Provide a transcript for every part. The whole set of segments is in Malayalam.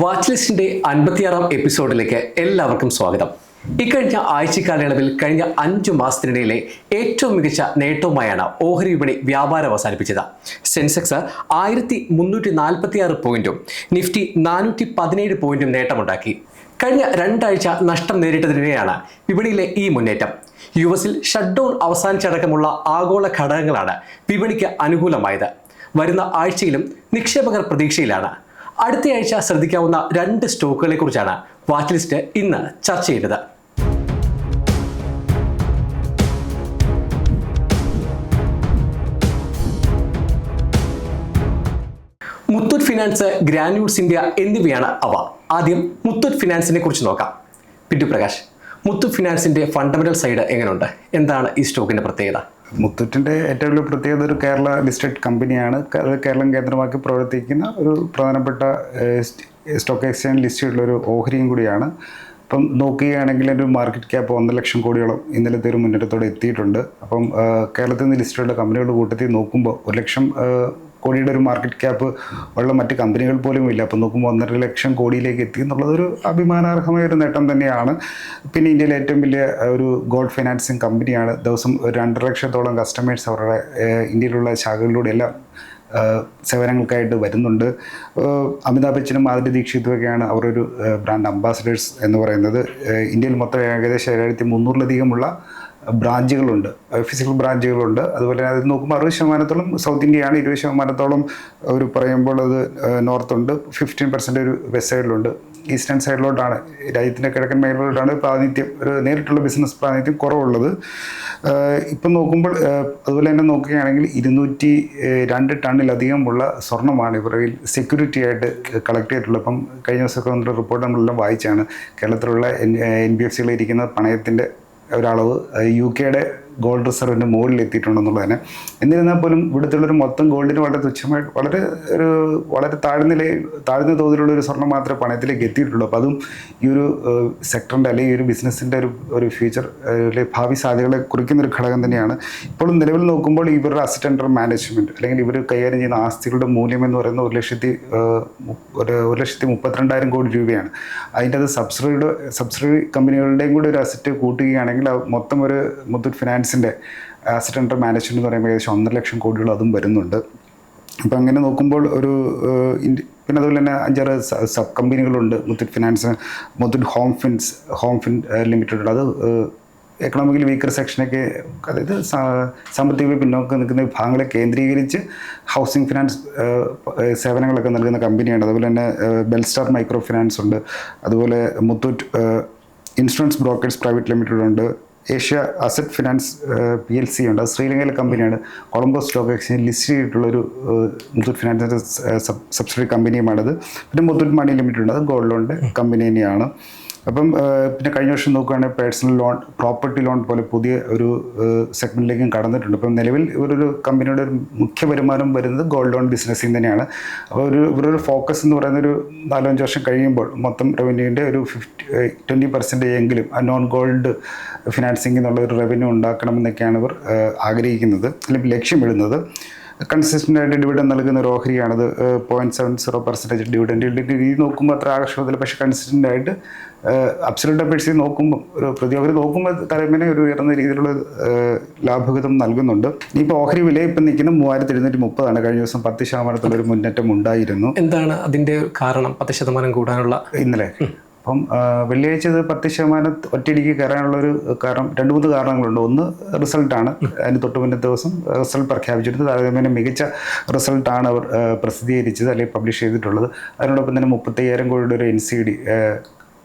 വാച്ച് ലിസ്റ്റിന്റെ അൻപത്തിയാറാം എപ്പിസോഡിലേക്ക് എല്ലാവർക്കും സ്വാഗതം. ഇക്കഴിഞ്ഞ ആഴ്ച കാലയളവിൽ കഴിഞ്ഞ അഞ്ചു മാസത്തിനിടയിലെ ഏറ്റവും മികച്ച നേട്ടവുമായാണ് ഓഹരി വിപണി വ്യാപാരം അവസാനിപ്പിച്ചത്. സെൻസെക്സ് ആയിരത്തി മുന്നൂറ്റി നാൽപ്പത്തി ആറ് പോയിന്റും നിഫ്റ്റി നാനൂറ്റി പതിനേഴ് പോയിന്റും നേട്ടമുണ്ടാക്കി. കഴിഞ്ഞ രണ്ടാഴ്ച നഷ്ടം നേരിട്ടതിനിടെയാണ് വിപണിയിലെ ഈ മുന്നേറ്റം. യു എസിൽ ഷട്ട് ഡൗൺ അവസാനിച്ചടക്കമുള്ള ആഗോള ഘടകങ്ങളാണ് വിപണിക്ക് അനുകൂലമായത്. വരുന്ന ആഴ്ചയിലും നിക്ഷേപകർ പ്രതീക്ഷയിലാണ്. അടുത്തയാഴ്ച ശ്രദ്ധിക്കാവുന്ന രണ്ട് സ്റ്റോക്കുകളെ കുറിച്ചാണ് വാച്ച് ലിസ്റ്റ് ഇന്ന് ചർച്ച ചെയ്തത്. മുത്തൂറ്റ് ഫിനാൻസ് ഗ്രാന്യൂൾസ് ഇന്ത്യ എന്നിവയാണ് അവ. ആദ്യം മുത്തൂറ്റ് ഫിനാൻസിനെ കുറിച്ച് നോക്കാം. പിന്റു പ്രകാശ് മുത്തൂറ്റ് ഫിനാൻസിന്റെ ഫണ്ടമെന്റൽ സൈഡ് എങ്ങനെയുണ്ട്? എന്താണ് ഈ സ്റ്റോക്കിന്റെ പ്രത്യേകത? മുത്തൂറ്റിന്റെ ഏറ്റവും വലിയ പ്രത്യേകത ഒരു കേരള ലിസ്റ്റഡ് കമ്പനിയാണ്. അത് കേരളം കേന്ദ്രമാക്കി പ്രവർത്തിക്കുന്ന ഒരു പ്രധാനപ്പെട്ട സ്റ്റോക്ക് എക്സ്ചേഞ്ച് ലിസ്റ്റ് ഉള്ള ഒരു ഓഹരിയും കൂടിയാണ്. അപ്പം നോക്കുകയാണെങ്കിൽ ഒരു മാർക്കറ്റ് ക്യാപ്പ് ഒന്നര ലക്ഷം കോടിയോളം ഇന്നലത്തെ ഒരു മുന്നേറ്റത്തോടെ എത്തിയിട്ടുണ്ട്. അപ്പം കേരളത്തിൽ നിന്ന് ലിസ്റ്റുള്ള കമ്പനികളുടെ കൂട്ടത്തിൽ നോക്കുമ്പോൾ ഒരു ലക്ഷം കോടിയുടെ ഒരു മാർക്കറ്റ് ക്യാപ്പ് ഉള്ള മറ്റ് കമ്പനികൾ പോലും ഇല്ല. അപ്പോൾ നോക്കുമ്പോൾ ഒന്നര ലക്ഷം കോടിയിലേക്ക് എത്തി എന്നുള്ളതൊരു അഭിമാനാർഹമായ ഒരു നേട്ടം തന്നെയാണ്. പിന്നെ ഇന്ത്യയിലെ ഏറ്റവും വലിയ ഒരു ഗോൾഡ് ഫൈനാൻസിങ് കമ്പനിയാണ് ദിവസം ഒരു രണ്ടര ലക്ഷത്തോളം കസ്റ്റമേഴ്സ് അവരുടെ ഇന്ത്യയിലുള്ള ശാഖകളിലൂടെ എല്ലാം സേവനങ്ങൾക്കായിട്ട് വരുന്നുണ്ട്. അമിതാഭ് ബച്ചനും മാധുരി ദീക്ഷിതും ഒക്കെയാണ് അവരൊരു ബ്രാൻഡ് അംബാസഡേഴ്സ് എന്ന് പറയുന്നത്. ഇന്ത്യയിൽ മൊത്തം ഏകദേശം ഏഴായിരത്തി മുന്നൂറിലധികമുള്ള ബ്രാഞ്ചുകളുണ്ട്. ഫിസിക്കൽ ബ്രാഞ്ചുകളുണ്ട്. അതുപോലെ അത് നോക്കുമ്പോൾ അറുപത് ശതമാനത്തോളം സൗത്ത് ഇന്ത്യയാണ് ഇരുപത് ശതമാനത്തോളം ഒരു പറയുമ്പോൾ അത് നോർത്ത് ഉണ്ട്. ഫിഫ്റ്റീൻ പെർസെന്റ് ഒരു വെസ്റ്റ് സൈഡിലുണ്ട് ഈസ്റ്റേൺ സൈഡിലോട്ടാണ് രാജ്യത്തിന്റെ കിഴക്കൻ മേഖലയിലോട്ടാണ് പ്രാതിനിധ്യം ഒരു നേരിട്ടുള്ള ബിസിനസ് പ്രാതിനിധ്യം കുറവുള്ളത്. ഇപ്പം നോക്കുമ്പോൾ അതുപോലെ തന്നെ നോക്കുകയാണെങ്കിൽ ഇരുന്നൂറ്റി രണ്ട് ടണ്ണിലധികമുള്ള സ്വർണമാണ് ഇവരിൽ സെക്യൂരിറ്റി ആയിട്ട് കളക്ട് ചെയ്തിട്ടുള്ളത്. അപ്പം കഴിഞ്ഞ ദിവസമൊക്കെ വന്നിട്ട് റിപ്പോർട്ട് നമ്മളെല്ലാം വായിച്ചാണ്. കേരളത്തിലുള്ള എൻ എൻ ബി എഫ് സികളിൽ ഇരിക്കുന്ന പണയത്തിന്റെ ഒരളവ്. യു കെയുടെ ഗോൾഡ് റിസർവിന്റെ മുകളിൽ എത്തിയിട്ടുണ്ടെന്നുള്ളത് തന്നെ എന്നിരുന്നാൽ പോലും ഇവിടുത്തെ ഒരു മൊത്തം ഗോൾഡിന് വളരെ തുച്ഛമായി വളരെ ഒരു വളരെ താഴ്ന്ന നിലയിൽ താഴ്ന്ന തോതിലുള്ള ഒരു സ്വർണം മാത്രമേ പണയത്തിലേക്ക് എത്തിയിട്ടുള്ളൂ. അപ്പോൾ അതും ഈ ഒരു സെക്ടറിന്റെ അല്ലെങ്കിൽ ഈ ഒരു ബിസിനസ്സിന്റെ ഒരു ഒരു ഫ്യൂച്ചർ ഭാവി സാധ്യതകളെ കുറിക്കുന്ന ഒരു ഘടകം തന്നെയാണ്. ഇപ്പോഴും നിലവിൽ നോക്കുമ്പോൾ ഇവരുടെ അസിറ്റ് മാനേജ്മെന്റ് അല്ലെങ്കിൽ ഇവർ കൈകാര്യം ചെയ്യുന്ന ആസ്തികളുടെ മൂല്യം എന്ന് പറയുന്നത് ഒരു ലക്ഷത്തി ഒരു ഒരു ലക്ഷത്തി മുപ്പത്തിരണ്ടായിരം കോടി രൂപയാണ്. അതിന്റെ അത് സബ്സിഡിയുടെ സബ്സിഡി കമ്പനികളുടെയും കൂടി ഒരു അസറ്റ് കൂട്ടുകയാണെങ്കിൽ മൊത്തം ഒരു മുത്തൂറ്റ് ഫിനാൻസിന്റെ അസറ്റ് അണ്ടർ മാനേജ്മെന്റ് എന്ന് പറയുമ്പോൾ ഏകദേശം ഒന്നര ലക്ഷം കോടികൾ അതും വരുന്നുണ്ട്. അപ്പം അങ്ങനെ നോക്കുമ്പോൾ ഒരു പിന്നെ അതുപോലെ തന്നെ അഞ്ചാറ് sub കമ്പനികളുണ്ട് Muthoot finance Muthoot home fins home fin limited അത് എക്കണോമിക്കലി വീക്കർ സെക്ഷനൊക്കെ അതായത് സാമ്പത്തിക പിന്നോക്കം നിൽക്കുന്ന വിഭാഗങ്ങളെ കേന്ദ്രീകരിച്ച് ഹൗസിംഗ് ഫിനാൻസ് സേവനങ്ങളൊക്കെ നൽകുന്ന കമ്പനിയാണ് അതുപോലെ തന്നെ ബെൽസ്റ്റാർ മൈക്രോ ഫിനാൻസ് ഉണ്ട്. അതുപോലെ Muthoot insurance brokers private limited ഉണ്ട്. Asia asset finance P L C ഉണ്ട്. ശ്രീലങ്കയിലെ കമ്പനിയാണ്. കൊളംബോ സ്റ്റോക്ക് എക്സ്ചേഞ്ച് ലിസ്റ്റ് ചെയ്തിട്ടുള്ളൊരു മുത്തൂറ്റ് ഫിനാൻസിന്റെ സബ്സിഡി കമ്പനിയുമാണത്. പിന്നെ മുത്തൂറ്റ് മണി ലിമിറ്റഡ് ഉണ്ട്. അത് ഗോൾഡ് ലോണിന്റെ കമ്പനി തന്നെയാണ്. അപ്പം പിന്നെ കഴിഞ്ഞ വർഷം നോക്കുകയാണെങ്കിൽ പേഴ്സണൽ ലോൺ പ്രോപ്പർട്ടി ലോൺ പോലെ പുതിയ ഒരു സെഗ്മെന്റിലേക്കും കടന്നിട്ടുണ്ട്. അപ്പം നിലവിൽ ഇവരൊരു കമ്പനിയുടെ ഒരു മുഖ്യ വരുമാനം വരുന്നത് ഗോൾഡ് ലോൺ ബിസിനസ്സിൽ തന്നെയാണ്. അപ്പോൾ ഒരു ഇവരൊരു ഫോക്കസ് എന്ന് പറയുന്ന ഒരു നാലഞ്ച് വർഷം കഴിയുമ്പോൾ മൊത്തം റവന്യൂവിന്റെ ഒരു ഫിഫ്റ്റി ട്വന്റി പെർസെന്റേജ് എങ്കിലും നോൺ ഗോൾഡ് ഫിനാൻസിംഗ് എന്നുള്ള ഒരു റവന്യൂ ഉണ്ടാക്കണമെന്നൊക്കെയാണ് ഇവർ ആഗ്രഹിക്കുന്നത് അല്ലെങ്കിൽ ലക്ഷ്യമിടുന്നത്. കൺസിസ്റ്റന്റ് ആയിട്ട് ഡിവിഡൻ നൽകുന്ന ഒരു ഓഹരിയാണത് point seven zero percentage dividend രീതി നോക്കുമ്പോൾ അത്ര ആകർഷണത്തില്ല പക്ഷേ കൺസിസ്റ്റന്റ് ആയിട്ട് അബ്സലൂട്ട് അപേക്ഷിച്ച് നോക്കുമ്പോൾ ഒരു പ്രതിയോഹരി നോക്കുമ്പോൾ തലമേനെ ഒരു ഉയർന്ന രീതിയിലുള്ള ലാഭഗതം നൽകുന്നുണ്ട്. ഇനിയിപ്പോൾ ഓഹരി വില ഇപ്പം നിൽക്കുന്ന മൂവായിരത്തി എഴുന്നൂറ്റി മുപ്പതാണ് കഴിഞ്ഞ ദിവസം പത്ത് ശതമാനത്തിലൊരു മുന്നേറ്റം ഉണ്ടായിരുന്നു. എന്താണ് അതിന്റെ കാരണം? പത്ത് ശതമാനം കൂടാനുള്ള ഇന്നലെ. അപ്പം വെള്ളിയാഴ്ച ഇത് പത്ത് ശതമാനം ഒറ്റയടിക്ക് കയറാനുള്ള ഒരു കാരണം രണ്ട് മൂന്ന് കാരണങ്ങളുണ്ട്. ഒന്ന് റിസൾട്ടാണ്. അതിന് തൊട്ട് മുന്നേ ദിവസം റിസൾട്ട് പ്രഖ്യാപിച്ചിട്ടുണ്ട് താരതമ്യേന മികച്ച റിസൾട്ടാണ് അവർ പ്രസിദ്ധീകരിച്ചത് അല്ലെങ്കിൽ പബ്ലിഷ് ചെയ്തിട്ടുള്ളത്. അതിനോടൊപ്പം തന്നെ മുപ്പത്തയ്യായിരം കോടിയുടെ ഒരു എൻ സി ഡി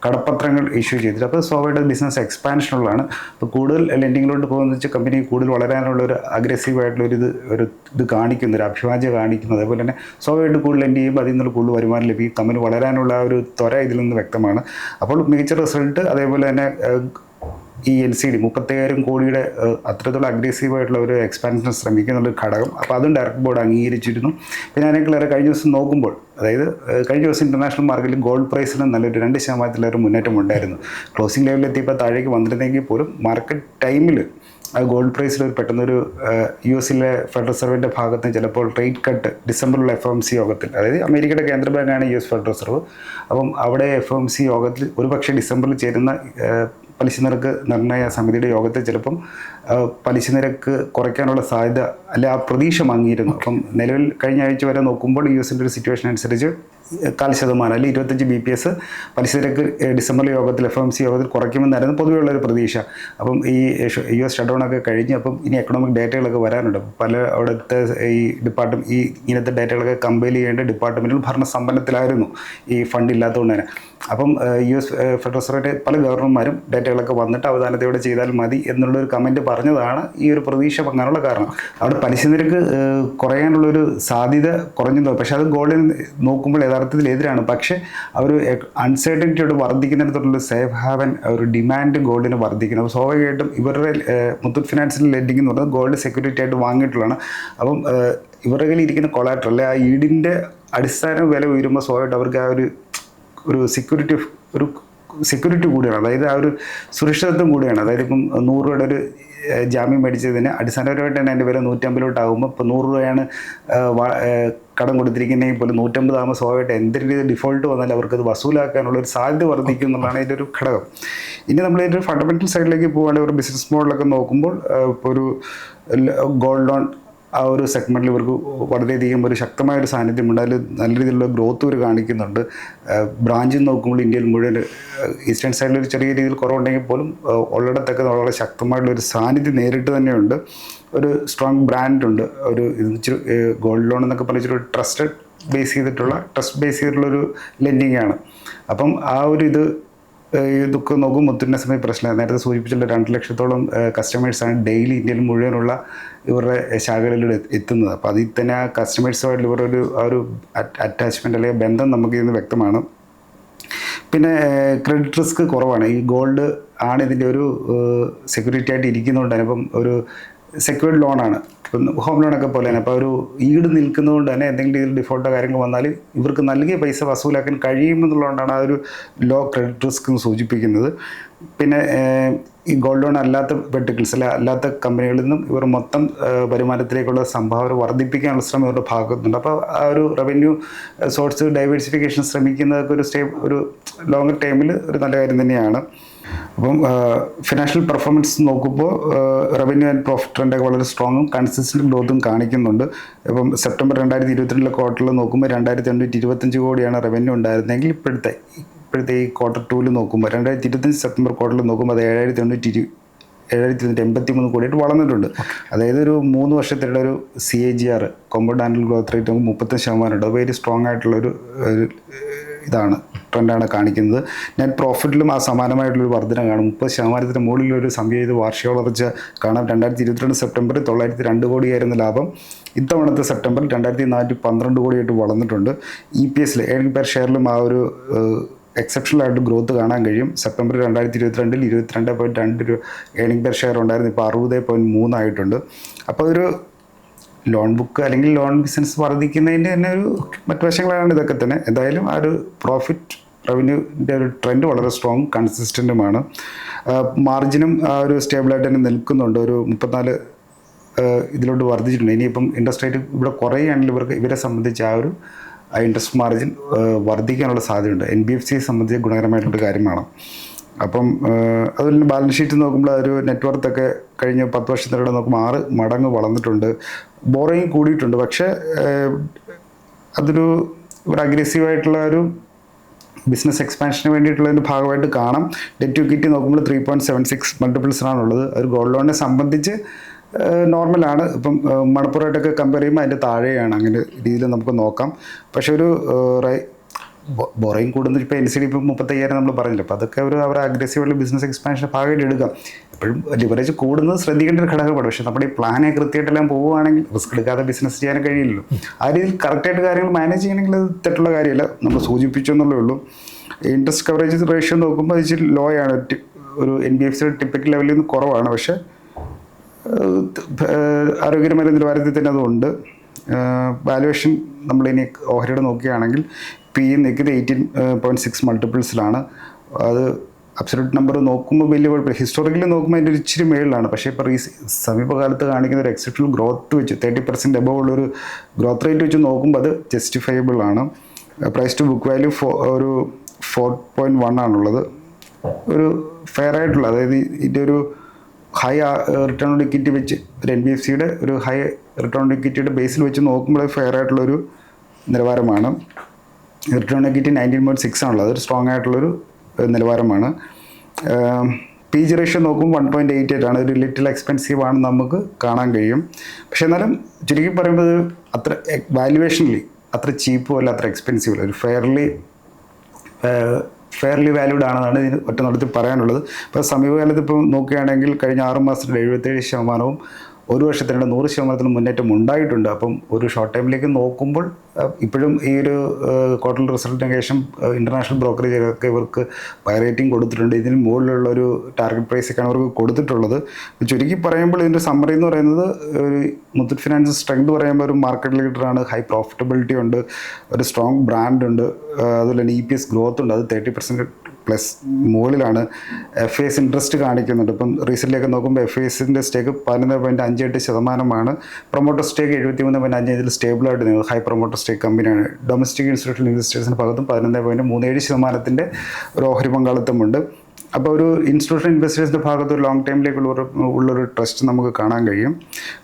കടപ്പത്രങ്ങൾ ഇഷ്യൂ ചെയ്തിട്ട്. അപ്പോൾ സ്വാഭാവികമായിട്ട് ബിസിനസ് എക്സ്പാൻഷനുള്ളതാണ് അപ്പോൾ കൂടുതൽ ലെൻഡിങ്ങിലോട്ട് പോകുന്ന വെച്ചാൽ കമ്പനി കൂടുതൽ വളരാനുള്ള ഒരു അഗ്രസീവ് ആയിട്ടുള്ള ഒരു ഇത് ഒരു ഇത് കാണിക്കുന്ന ഒരു അഭിവാജ്യം കാണിക്കുന്നു അതുപോലെ തന്നെ സ്വാഭാവികമായിട്ട് കൂടുതൽ ലെൻഡ് ചെയ്യുമ്പോൾ അതിൽ നിന്നുള്ള കൂടുതൽ വരുമാനം ലഭിക്കും. കമ്പനി വളരാനുള്ള ആ ഒരു ത്വര ഇതിൽ നിന്ന് വ്യക്തമാണ്. അപ്പോൾ മികച്ച റിസൾട്ട് അതേപോലെ തന്നെ ഈ എൽ സി ഡി മുപ്പത്തയ്യായിരം കോടിയുടെ അത്രത്തോളം അഗ്രസീവ് ആയിട്ടുള്ള ഒരു എക്സ്പാൻഷൻ ശ്രമിക്കുന്ന ഒരു ഘടകം. അപ്പോൾ അതും ഡയറക്ട് ബോർഡ് അംഗീകരിച്ചിരുന്നു. പിന്നെ അതിനേക്കാളേറെ കഴിഞ്ഞ ദിവസം നോക്കുമ്പോൾ അതായത് കഴിഞ്ഞ ദിവസം ഇന്റർനാഷണൽ മാർക്കറ്റിൽ ഗോൾഡ് പ്രൈസിന് നല്ലൊരു രണ്ട് ശതമാനത്തിലേറെ മുന്നേറ്റം ഉണ്ടായിരുന്നു. ക്ലോസിംഗ് ലെവലിൽ എത്തിയപ്പോൾ താഴേക്ക് വന്നിരുന്നെങ്കിൽ പോലും മാർക്കറ്റ് ടൈമിൽ ആ ഗോൾഡ് പ്രൈസിൽ ഒരു പെട്ടെന്നൊരു യു എസിലെ ഫെഡറൽ റിസർവിന്റെ ഭാഗത്ത് ചിലപ്പോൾ റേറ്റ് കട്ട് ഡിസംബറിലുള്ള എഫ് എം സി യോഗത്തിൽ അതായത് അമേരിക്കയുടെ കേന്ദ്ര ബാങ്കാണ് യു എസ് ഫെഡറൽ റിസർവ് അപ്പം അവിടെ എഫ് എം സി യോഗത്തിൽ ഒരുപക്ഷെ ഡിസംബറിൽ ചേരുന്ന പലിശ നിരക്ക് നിർണയ സമിതിയുടെ യോഗത്തിൽ ചിലപ്പം പലിശ നിരക്ക് കുറയ്ക്കാനുള്ള സാധ്യത അല്ലെ ആ പ്രതീക്ഷ മങ്ങിയിരുന്നു. അപ്പം നിലവിൽ കഴിഞ്ഞ ആഴ്ച വരെ നോക്കുമ്പോൾ യു എസിന്റെ ഒരു സിറ്റുവേഷൻ അനുസരിച്ച് കാൽ ശതമാനം അല്ലെങ്കിൽ ഇരുപത്തഞ്ച് ബി പി എസ് പലിശ നിരക്ക് ഡിസംബറിൽ ഡിസംബർ യോഗത്തിൽ എഫ് എം സി യോഗത്തിൽ കുറയ്ക്കുമെന്നായിരുന്നു പൊതുവെയുള്ള ഒരു പ്രതീക്ഷ. അപ്പം ഈ യു എസ് ഡൗൺ ഒക്കെ കഴിഞ്ഞ് അപ്പം ഇനി എക്കണോമിക് ഡേറ്റകളൊക്കെ വരാനുണ്ട്. പല അവിടുത്തെ ഈ ഡിപ്പാർട്ട്മെന്റ് ഈ ഇങ്ങനത്തെ ഡേറ്റകളൊക്കെ കമ്പയർ ചെയ്യേണ്ട ഡിപ്പാർട്ട്മെന്റുകൾ ഭരണസമ്പന്നത്തിലായിരുന്നു ഈ ഫണ്ട് ഇല്ലാത്തതുകൊണ്ട് തന്നെ അപ്പം യു എസ് ഫെഡറൽ റിസർവിന്റെ പല ഗവർണർമാരും ഡേറ്റകളൊക്കെ വന്നിട്ട് അവധാനത്തോടെ ചെയ്താൽ മതി എന്നുള്ളൊരു കമന്റ് പറഞ്ഞതാണ് ഈ ഒരു പ്രതീക്ഷ പങ്കാനുള്ള കാരണം. അവിടെ പലിശ നിരക്ക് കുറയാനുള്ളൊരു സാധ്യത കുറഞ്ഞു പക്ഷേ അത് ഗോൾഡിൽ നോക്കുമ്പോൾ യഥാർത്ഥത്തിൽ എതിരാണ്. പക്ഷേ അവർ അൺസർട്ടനിറ്റിയോട് വർദ്ധിക്കുന്നിടത്തോടുള്ള സേഫ് ഹാവൻ ഒരു ഡിമാൻഡ് ഗോൾഡിന് വർദ്ധിക്കുന്നു. അപ്പോൾ സ്വാഭാവികമായിട്ടും ഇവരുടെ മുത്തൂറ്റ് ഫിനാൻസിൽ ലെൻഡിങ് എന്ന് പറയുന്നത് ഗോൾഡ് സെക്യൂരിറ്റി ആയിട്ട് വാങ്ങിയിട്ടുള്ളതാണ്. അപ്പം ഇവരുടെ കയ്യിൽ ഇരിക്കുന്ന അല്ലെ ആ ഈടിന്റെ അടിസ്ഥാന വില ഉയരുമ്പോൾ സ്വാഭാവികമായിട്ട് അവർക്ക് ആ ഒരു ഒരു സെക്യൂരിറ്റി ഒരു സെക്യൂരിറ്റി കൂടിയാണ്. അതായത് ആ ഒരു സുരക്ഷിതത്വം കൂടിയാണ്. അതായത് ഇപ്പം നൂറ് രൂപയുടെ ഒരു ജാമ്യം മേടിച്ചതിന് അടിസ്ഥാനപരമായിട്ട് തന്നെ അതിന്റെ വില നൂറ്റമ്പതിലോട്ടാകുമ്പോൾ ഇപ്പോൾ നൂറ് രൂപയാണ് കടം കൊടുത്തിരിക്കുന്നതെങ്കിൽ പോലും നൂറ്റമ്പത് ആകുമ്പോൾ സ്വാഭാവികമായിട്ട് എന്ത് രീതി ഡിഫോൾട്ട് വന്നാൽ അവർക്കത് വസൂലാക്കാനുള്ള ഒരു സാധ്യത വർദ്ധിക്കും എന്നുള്ളതാണ് ഇതിന്റെ ഒരു ഘടകം. ഇനി നമ്മൾ ഇതിന്റെ ഫണ്ടമെന്റൽ സൈഡിലേക്ക് പോകുകയാണെങ്കിൽ ഒരു ബിസിനസ് മോഡലൊക്കെ നോക്കുമ്പോൾ ഇപ്പോൾ ഒരു ഗോൾഡ് ലോൺ ആ ഒരു സെഗ്മെന്റിൽ ഇവർക്ക് വളരെയധികം ഒരു ശക്തമായ ഒരു സാന്നിധ്യമുണ്ട് അതിൽ നല്ല രീതിയിലുള്ള ഗ്രോത്ത് ഇവർ കാണിക്കുന്നുണ്ട്. ബ്രാഞ്ചിൽ നോക്കുമ്പോൾ ഇന്ത്യയിൽ മുഴുവൻ ഈസ്റ്റേൺ സൈഡിൽ ഒരു ചെറിയ രീതിയിൽ കുറവുണ്ടെങ്കിൽ പോലും ഉള്ളിടത്തൊക്കെ വളരെ ശക്തമായിട്ടുള്ള ഒരു സാന്നിധ്യം നേരിട്ട് തന്നെയുണ്ട്. ഒരു സ്ട്രോങ് ബ്രാൻഡുണ്ട് ഒരു ഇച്ചിരി ഗോൾഡ് ലോൺ എന്നൊക്കെ പറഞ്ഞിട്ട് ഒരു ട്രസ്റ്റഡ് ബേസ് ചെയ്തിട്ടുള്ള ട്രസ്റ്റ് ബേസ് ചെയ്തിട്ടുള്ള ഒരു ലെൻഡിങ് ആണ്. അപ്പം ആ ഒരു ഇത് ഏഹ് ഇതൊക്കെ നോക്കും മുത്തുന്ന സമയം പ്രശ്നമാണ് നേരത്തെ സൂചിപ്പിച്ചുള്ള രണ്ട് ലക്ഷത്തോളം കസ്റ്റമേഴ്സാണ് ഡെയിലി ഇന്ത്യയിൽ മുഴുവനുള്ള ഇവരുടെ ശാഖകളിൽ എത്തുന്നത്. അപ്പോൾ അതിൽ തന്നെ ആ കസ്റ്റമേഴ്സുമായിട്ട് ഇവരുടെ ഒരു ആ ഒരു അറ്റാച്ച്മെന്റ് അല്ലെങ്കിൽ ബന്ധം നമുക്ക് ഇന്ന് വ്യക്തമാണ്. പിന്നെ ക്രെഡിറ്റ് റിസ്ക് കുറവാണ്. ഈ ഗോൾഡ് ആണ് ഇതിന്റെ ഒരു സെക്യൂരിറ്റി ആയിട്ട് ഇരിക്കുന്നതുകൊണ്ട് തന്നെ ഒരു സെക്യൂർഡ് ലോണാണ് ഇപ്പം ഹോം ലോണൊക്കെ പോലെ തന്നെ. അപ്പോൾ ഒരു ഈട് നിൽക്കുന്നതുകൊണ്ട് തന്നെ എന്തെങ്കിലും രീതിയിൽ ഡിഫോൾട്ടോ കാര്യങ്ങൾ വന്നാൽ ഇവർക്ക് നൽകിയ പൈസ വസൂലാക്കാൻ കഴിയുമെന്നുള്ളതുകൊണ്ടാണ് ആ ഒരു ലോ ക്രെഡിറ്റ് റിസ്ക് എന്ന് സൂചിപ്പിക്കുന്നത്. പിന്നെ ഈ ഗോൾഡ് ലോൺ അല്ലാത്ത വെർട്ടിക്കിൾസ് അല്ല അല്ലാത്ത കമ്പനികളിൽ നിന്നും ഇവർ മൊത്തം വരുമാനത്തിലേക്കുള്ള സംഭാവന വർദ്ധിപ്പിക്കാനുള്ള ശ്രമം ഇവരുടെ ഭാഗത്തുണ്ട്. അപ്പോൾ ആ ഒരു റവന്യൂ സോഴ്സ് ഡൈവേഴ്സിഫിക്കേഷൻ ശ്രമിക്കുന്നതൊക്കെ ഒരു സ്റ്റേ ഒരു ലോങ്ങർ ടൈമിൽ ഒരു നല്ല കാര്യം തന്നെയാണ്. അപ്പം ഫിനാൻഷ്യൽ പെർഫോമൻസ് നോക്കുമ്പോൾ റവന്യൂ ആൻഡ് പ്രോഫിറ്റ് ട്രെൻഡൊക്കെ വളരെ സ്ട്രോങ്ങും കൺസിസ്റ്റന്റ് ഗ്രോത്തും കാണിക്കുന്നുണ്ട്. ഇപ്പം സെപ്റ്റംബർ രണ്ടായിരത്തി ഇരുപത്തിരണ്ടിലെ ക്വാർട്ടറിൽ നോക്കുമ്പോൾ രണ്ടായിരത്തി എണ്ണൂറ്റി ഇരുപത്തഞ്ച് കോടിയാണ് റവന്യൂ ഉണ്ടായിരുന്നെങ്കിൽ ഇപ്പോഴത്തെ ഇപ്പോഴത്തെ ഈ ക്വാർട്ടർ ടൂവിൽ നോക്കുമ്പോൾ രണ്ടായിരത്തി ഇരുപത്തഞ്ച് സെപ്റ്റംബർ ക്വാർട്ടറിൽ നോക്കുമ്പോൾ അത് ഏഴായിരത്തി എണ്ണൂറ്റി ഏഴായിരത്തി ഇരുന്നൂറ്റി എൺപത്തി മൂന്ന് കോടിയായിട്ട് വളർന്നിട്ടുണ്ട്. അതായത് ഒരു മൂന്ന് വർഷത്തിലുള്ള ഒരു C A G R compound annual growth rate നമുക്ക് മുപ്പത്തഞ്ച് ശതമാനം ഉണ്ട്. അത് വെരി സ്ട്രോങ് ആയിട്ടുള്ള ഒരു ഒരു, ഇതാണ് ട്രെൻഡാണ് കാണിക്കുന്നത്. നെറ്റ് പ്രോഫിറ്റിലും ആ സമാനമായിട്ടുള്ളൊരു വർധന കാണും. മുപ്പത് ശതമാനത്തിന് മുകളിലൊരു സംയോജിത വാർഷിക വളർച്ച കാണാം. രണ്ടായിരത്തി ഇരുപത്തിരണ്ട് സെപ്റ്റംബറിൽ തൊള്ളായിരത്തി രണ്ട് കോടിയായിരുന്ന ലാഭം. ഇത്തവണത്തെ സെപ്റ്റംബറിൽ രണ്ടായിരത്തി നാനൂറ്റി പന്ത്രണ്ട് കോടിയായിട്ട് വളർന്നിട്ടുണ്ട് ഇ പി എസിൽ ഏണിംഗ് പെർ ഷെയറിലും ആ ഒരു എക്സെപ്ഷണൽ ആയിട്ട് ഗ്രോത്ത് കാണാൻ കഴിയും. സെപ്റ്റംബർ രണ്ടായിരത്തി ഇരുപത്തിരണ്ടിൽ ഇരുപത്തിരണ്ട് പോയിന്റ് രണ്ട് ഏണിംഗ് പെർ ഷെയർ ഉണ്ടായിരുന്നു. ഇപ്പോൾ അറുപത് പോയിന്റ് മൂന്നായിട്ടുണ്ട് അപ്പോൾ ഒരു ലോൺ ബുക്ക് അല്ലെങ്കിൽ ലോൺ ബിസിനസ് വർദ്ധിക്കുന്നതിന്റെ തന്നെ ഒരു മറ്റു വശങ്ങളാണ് ഇതൊക്കെ തന്നെ. എന്തായാലും ആ ഒരു പ്രോഫിറ്റ് റവന്യൂന്റെ ഒരു ട്രെൻഡ് വളരെ സ്ട്രോങ് കൺസിസ്റ്റന്റുമാണ് മാർജിനും ആ ഒരു സ്റ്റേബിളായിട്ട് തന്നെ നിൽക്കുന്നുണ്ട്. ഒരു മുപ്പത്തിനാല് ഇതിലോട്ട് വർദ്ധിച്ചിട്ടുണ്ട്. ഇനിയിപ്പം ഇൻട്രസ്റ്റ് റേറ്റ് ഇവിടെ കുറയുകയാണെങ്കിൽ ഇവർക്ക് ഇവരെ സംബന്ധിച്ച് ആ ഒരു ഇൻട്രസ്റ്റ് മാർജിൻ വർദ്ധിക്കാനുള്ള സാധ്യതയുണ്ട്. എൻ ബി എഫ് സിയെ സംബന്ധിച്ച് ഗുണകരമായിട്ടുള്ള കാര്യമാണ്. അപ്പം അതുപോലെ ബാലൻസ് ഷീറ്റ് നോക്കുമ്പോൾ ഒരു നെറ്റ്വർത്ത് ഒക്കെ കഴിഞ്ഞ പത്ത് വർഷത്തിനിടെ നോക്കുമ്പോൾ ആറ് മടങ്ങ് വളർന്നിട്ടുണ്ട്. ബോറോയും കൂടിയിട്ടുണ്ട്. പക്ഷേ അതൊരു ഒരു അഗ്രസീവായിട്ടുള്ള ഒരു ബിസിനസ് എക്സ്പാൻഷന് വേണ്ടിയിട്ടുള്ളതിന്റെ ഭാഗമായിട്ട് കാണാം. ഡെറ്റ് ഇക്വിറ്റി നോക്കുമ്പോൾ ത്രീ പോയിന്റ് സെവൻ സിക്സ് മൾട്ടിപ്പിൾസിനാണുള്ളത് ഒരു ഗോൾഡ് ലോണിനെ സംബന്ധിച്ച് നോർമലാണ്. ഇപ്പം മണപ്പുറമായിട്ടൊക്കെ കമ്പയർ ചെയ്യുമ്പോൾ അതിന്റെ താഴെയാണ്. അങ്ങനെ രീതിയിൽ നമുക്ക് നോക്കാം. പക്ഷേ ഒരു ബോറയും കൂടുന്ന ഇപ്പോൾ എൻ സി ഡി ഇപ്പം മുപ്പത്തയ്യായിരം നമ്മൾ പറഞ്ഞില്ല. അപ്പോൾ അതൊക്കെ ഒരു അവർ അഗ്രസീവായിട്ടുള്ള ബിസിനസ് എക്സ്പാൻഷൻ ഭാഗമായിട്ട് എടുക്കാം. എപ്പോഴും ലിവറേജ് കൂടുന്നത് ശ്രദ്ധിക്കേണ്ട ഒരു ഘടകമാണ്. പക്ഷേ നമ്മുടെ ഈ പ്ലാനെ കൃത്യമായിട്ടെല്ലാം പോവുകയാണെങ്കിൽ റിസ്ക് എടുക്കാതെ ബിസിനസ് ചെയ്യാൻ കഴിയില്ലല്ലോ. ആ രീതിയിൽ കറക്റ്റായിട്ട് കാര്യങ്ങൾ മാനേജ് ചെയ്യണമെങ്കിൽ അത് തെറ്റുള്ള കാര്യമല്ല. നമ്മൾ സൂചിപ്പിച്ചു എന്നുള്ളേ ഉള്ളൂ. ഇൻട്രസ്റ്റ് കവറേജ് റേഷ്യോ നോക്കുമ്പോൾ അത് ഇച്ചിരി ലോ ആണ്. ഒരു എൻ ബി എഫ് സിയുടെ ടിപ്പിക്കൽ ലെവലിൽ നിന്ന് കുറവാണ്. പക്ഷേ ആരോഗ്യപരമായ നിലവാരത്തിൽ തന്നെ അതുണ്ട്. വാലുവേഷൻ നമ്മളിനി ഓഹരിയുടെ നോക്കുകയാണെങ്കിൽ പി നിൽക്കുന്നത് എയ്റ്റീൻ പോയിന്റ് സിക്സ് മൾട്ടിപ്പിൾസിലാണ് അത് അബ്സലൂട്ട് നമ്പർ നോക്കുമ്പോൾ വലിയ കുഴപ്പമില്ല ഹിസ്റ്റോറിക്കലി നോക്കുമ്പോൾ അതിന്റെ ഒരു ഇച്ചിരി മേളിലാണ്. പക്ഷേ ഇപ്പോൾ റീസ് സമീപകാലത്ത് കാണിക്കുന്ന ഒരു എക്സെപ്ഷണൽ ഗ്രോത്ത് വെച്ച് തേർട്ടി പെർസെന്റ് എബവ് ഉള്ളൊരു ഗ്രോത്ത് റേറ്റ് വെച്ച് നോക്കുമ്പോൾ അത് ജസ്റ്റിഫയബിൾ ആണ്. പ്രൈസ് ടു ബുക്ക് വാല്യൂ ഫോ ഒരു ഫോർ പോയിന്റ് വൺ ആണുള്ളത്. ഒരു ഫെയർ ആയിട്ടുള്ള അതായത് ഇതിന്റെ ഒരു ഹൈ റിട്ടേൺ ഓൺ ഇക്വിറ്റി വെച്ച് ഒരു എൻ ബി എഫ് സിയുടെ ഒരു ഹൈ റിട്ടേൺ ഓൺ ഇക്വിറ്റിയുടെ ബേസിൽ വെച്ച് നോക്കുമ്പോൾ ഫെയർ ആയിട്ടുള്ളൊരു നിലവാരമാണ്. Return equity nineteen point six ആണുള്ളത്. അതൊരു സ്ട്രോങ് ആയിട്ടുള്ളൊരു നിലവാരമാണ്. പി ജി റേഷ്യോ നോക്കുമ്പോൾ വൺ പോയിന്റ് എയ്റ്റ് എയ്റ്റ് ആണ്. ഒരു ലിറ്റിൽ എക്സ്പെൻസീവ് ആണെന്ന് നമുക്ക് കാണാൻ കഴിയും. പക്ഷേ എന്നാലും ചുരുക്കി പറയുമ്പോൾ അത്ര വാല്യുവേഷനിൽ അത്ര ചീപ്പും അല്ല അത്ര എക്സ്പെൻസീവ് അല്ല. ഒരു ഫെയർലി ഫെയർലി വാല്യൂഡ് ആണെന്നാണ് ഇതിന് ഒറ്റ നടത്തി പറയാനുള്ളത്. ഇപ്പോൾ സമീപകാലത്ത് ഇപ്പോൾ നോക്കുകയാണെങ്കിൽ കഴിഞ്ഞ ആറ് മാസത്തിൽ എഴുപത്തേഴ് ശതമാനവും ഒരു വർഷത്തിനിടെ നൂറ് ശതമാനത്തിന് മുന്നേറ്റം ഉണ്ടായിട്ടുണ്ട്. അപ്പം ഒരു ഷോർട്ട് ടൈമിലേക്ക് നോക്കുമ്പോൾ ഇപ്പോഴും ഈ ഒരു ക്വാർട്ടർ റിസൾട്ടിന് ശേഷം ഇന്റർനാഷണൽ ബ്രോക്കറേജൊക്കെ ഇവർക്ക് ബൈ റേറ്റിംഗ് കൊടുത്തിട്ടുണ്ട്. ഇതിന് മുകളിലുള്ള ഒരു ടാർഗറ്റ് പ്രൈസൊക്കെയാണ് അവർക്ക് കൊടുത്തിട്ടുള്ളത്. ചുരുക്കി പറയുമ്പോൾ ഇതിന്റെ സമ്മറി എന്ന് പറയുന്നത് ഒരു മുത്തൂറ്റ് ഫിനാൻസ് സ്ട്രെങ്ത് പറയുമ്പോൾ ഒരു മാർക്കറ്റ് ലീഡറാണ് ഹൈ പ്രോഫിറ്റബിലിറ്റി ഉണ്ട്. ഒരു സ്ട്രോങ് ബ്രാൻഡ് ഉണ്ട്. അതുപോലെ തന്നെ ഇ പി എസ് ഗ്രോത്ത് ഉണ്ട്. അത് തേർട്ടി പെർസെന്റ് പ്ലസ് മുകളിലാണ് എഫ് എസ് ഇൻട്രസ്റ്റ് കാണിക്കുന്നുണ്ട് ഇപ്പം റീസെന്റിലൊക്കെ നോക്കുമ്പോൾ എഫ് എസിന്റെ സ്റ്റേക്ക് പതിനൊന്ന് പോയിന്റ് അഞ്ച് എട്ട് ശതമാനമാണ്. പ്രൊമോട്ടർ സ്റ്റേക്ക് എഴുപത്തി മൂന്ന് പോയിന്റ് അഞ്ച് ഇതിൽ സ്റ്റേബിളായിട്ട് നിൽക്കുന്നത് ഹൈ പ്രൊമോട്ടർ സ്റ്റേക്ക് കമ്പനിയാണ് ഡൊമസ്റ്റിക് ഇൻസ്റ്റിറ്റ്യൂഷണൽ ഇൻവെസ്റ്റേഴ്സിന്റെ ഭാഗത്തും പതിനൊന്ന് പോയിന്റ് മൂന്ന് ഏഴ് ശതമാനത്തിന്റെ ഒരു ഓഹരി പങ്കാളിത്തമുണ്ട്. അപ്പോൾ ഒരു ഇൻസ്റ്റിറ്റ്യൂഷണൽ ഇൻവെസ്റ്റേഴ്സിന്റെ ഭാഗത്ത് ഒരു ലോങ് ടൈമിലേക്കുള്ള ഒരു ഉള്ളൊരു ട്രസ്റ്റ് നമുക്ക് കാണാൻ കഴിയും.